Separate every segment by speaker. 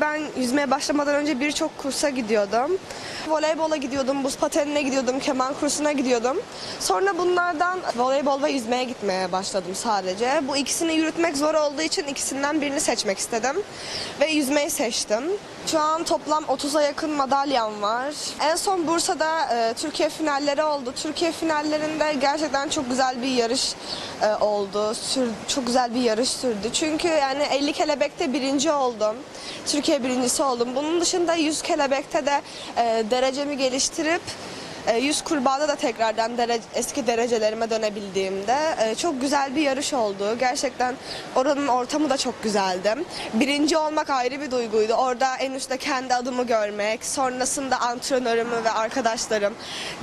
Speaker 1: ben yüzmeye başlamadan önce birçok kursa gidiyordum. Voleybola gidiyordum, buz patenine gidiyordum, keman kursuna gidiyordum. Sonra bunlardan voleybol ve yüzmeye gitmeye başladım sadece. Bu ikisini yürütmek zor olduğu için ikisinden birini seçmek istedim. Ve yüzmeyi seçtim. Şu an toplam 30'a yakın madalyam var. En son Bursa'da e, Türkiye finalleri oldu. Türkiye finallerinde gerçekten çok güzel bir yarış e, oldu. Sür, çok güzel bir yarış sürdü. Çünkü yani 50 kelebekte birinci oldum. Türkiye birincisi oldum. Bunun dışında 100 kelebekte de e, derecemi geliştirip e, 100 kurbağada da tekrardan dere- eski derecelerime dönebildiğimde e, çok güzel bir yarış oldu. Gerçekten oranın ortamı da çok güzeldi. Birinci olmak ayrı bir duyguydu. Orada en üstte kendi adımı görmek, sonrasında antrenörümü ve arkadaşlarım,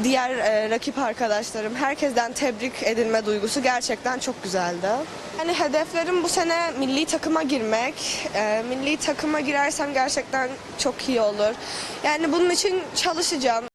Speaker 1: diğer e, rakip arkadaşlarım, herkesten tebrik edilme duygusu gerçekten çok güzeldi. Yani hedeflerim bu sene milli takıma girmek. E, milli takıma girersem gerçekten çok iyi olur. Yani bunun için çalışacağım.